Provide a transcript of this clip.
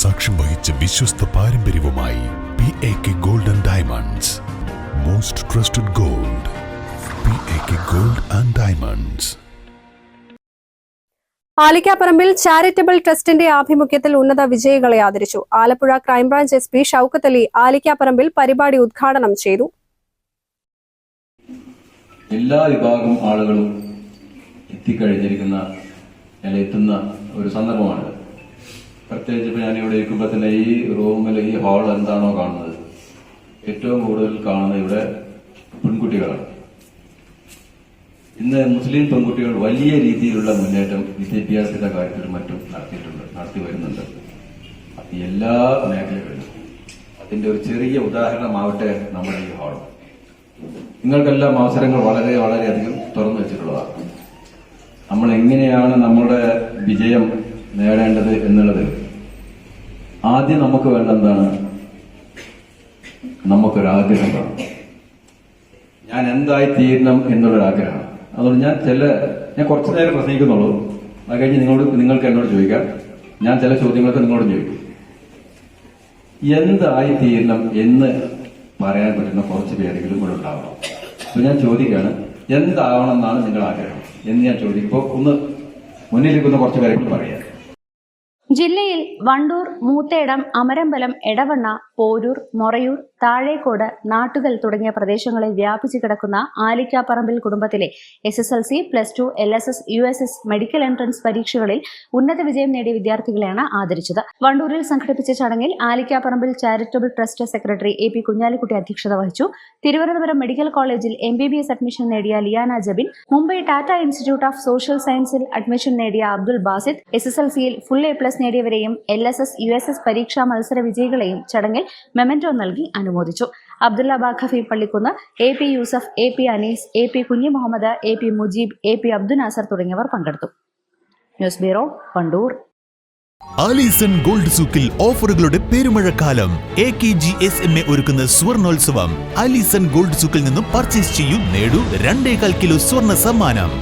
സാക്ഷ്യം വഹിച്ച വിശ്വസ്ത പാരമ്പര്യവുമായി P A K gold and diamonds most trusted gold P A K gold and diamonds Alikkaparambil charitable ട്രസ്റ്റിന്റെ ആഭിമുഖ്യത്തിൽ ഉന്നത വിജയികളെ ആദരിച്ചു. Alappuzha crime branch S P Shoukath Ali Alikkaparambil പരിപാടി ഉദ്ഘാടനം ചെയ്തു. എല്ലാ വിഭാഗം ആളുകളും എത്തിക്കഴിഞ്ഞിരിക്കുന്ന അല്ല എത്തുന്ന ഒരു സന്ദർഭമാണ് പ്രത്യേകിച്ച് ഇപ്പൊ ഞാൻ ഇവിടെ ഇരിക്കുമ്പോൾ തന്നെ ഈ റൂമിൽ ഈ ഹാൾ എന്താണോ കാണുന്നത്. ഏറ്റവും കൂടുതൽ കാണുന്നത് ഇവിടെ പെൺകുട്ടികളാണ്. ഇന്ന് മുസ്ലിം പെൺകുട്ടികൾ വലിയ രീതിയിലുള്ള മുന്നേറ്റം വിദ്യാഭ്യാസത്തിന്റെ കാര്യത്തിൽ മറ്റും നടത്തിയിട്ടുണ്ട് നടത്തി വരുന്നുണ്ട്. എല്ലാ മേഖലകളിലും. അതിന്റെ ഒരു ചെറിയ ഉദാഹരണമാവട്ടെ നമ്മുടെ ഈ ഹാൾ. നിങ്ങൾക്കെല്ലാം അവസരങ്ങൾ വളരെ വളരെയധികം തുറന്നു വെച്ചിട്ടുള്ളതാണ്. നമ്മൾ എങ്ങനെയാണ് നമ്മുടെ വിജയം നേടേണ്ടത് എന്നുള്ളത് ആദ്യം നമുക്ക് വേണ്ട എന്താണ് നമുക്കൊരാഗ്രഹം ഞാൻ എന്തായി തീരണം എന്നുള്ളൊരാഗ്രഹം അതുകൊണ്ട് ഞാൻ ചില ഞാൻ കുറച്ചു നേരം പ്രസംഗിക്കുന്നുള്ളൂ. അത് കഴിഞ്ഞ് നിങ്ങളോട് നിങ്ങൾക്ക് എന്നോട് ചോദിക്കാം. ഞാൻ ചില ചോദ്യങ്ങളൊക്കെ നിങ്ങളോട് ചോദിക്കും. എന്തായി തീരണം എന്ന് പറയാൻ പറ്റുന്ന കുറച്ച് പേരെങ്കിലും കൂടെ ഉണ്ടാവണം. അപ്പൊ ഞാൻ ചോദിക്കുകയാണ് എന്താവണം എന്നാണ് നിങ്ങളുടെ ആഗ്രഹം എന്ന് ഞാൻ ചോദിക്കും. ഇപ്പൊ ഒന്ന് മുന്നിലിരിക്കുന്ന കുറച്ച് പേരെങ്കിലും പറയാം. ജില്ലയിൽ വണ്ടൂർ മൂത്തേടം അമരമ്പലം എടവണ്ണ പോരൂർ മൊറയൂർ താഴേക്കോട് നാട്ടുകൽ തുടങ്ങിയ പ്രദേശങ്ങളിൽ വ്യാപിച്ചു കിടക്കുന്ന ആലിക്കാപ്പറമ്പിൽ കുടുംബത്തിലെ S S L C plus two L S S U S S medical entrance പരീക്ഷകളിൽ ഉന്നത വിജയം നേടിയ വിദ്യാർത്ഥികളെയാണ് ആദരിച്ചത്. വണ്ടൂരിൽ സംഘടിപ്പിച്ച ചടങ്ങിൽ Alikkaparambil charitable trust secretary A P Kunhalikutty അധ്യക്ഷത വഹിച്ചു. തിരുവനന്തപുരം മെഡിക്കൽ കോളേജിൽ M B B S admission നേടിയ Liyana Jabin Mumbai Tata institute of social സയൻസിൽ അഡ്മിഷൻ നേടിയ Abdul Basid S S L സിയിൽ full A plus നേടിയവരെയും L S S U S S പരീക്ഷാ മത്സര വിജയികളെയും ചടങ്ങിൽ മെമന്റോ നൽകി അനുമോദിച്ചു. Abdulla Bakhafi Pallikkunnu A P Yusuf A P Anees A P Kunhu Muhammad A P Mujeeb A P Abdul Nasar തുടങ്ങിയവർ പങ്കെടുത്തു. News bureau Kandoor Alison gold സൂക്കിൽ ഓഫറുകളുടെ പെരുമഴക്കാലം. A K G S M A ഒരുക്കുന്ന സ്വർണോത്സവം. Alison gold സൂക്കിൽ നിന്നും purchase ചെയ്യൂ നേടൂ രണ്ടേകാൽ kilo സ്വർണ സമ്മാനം.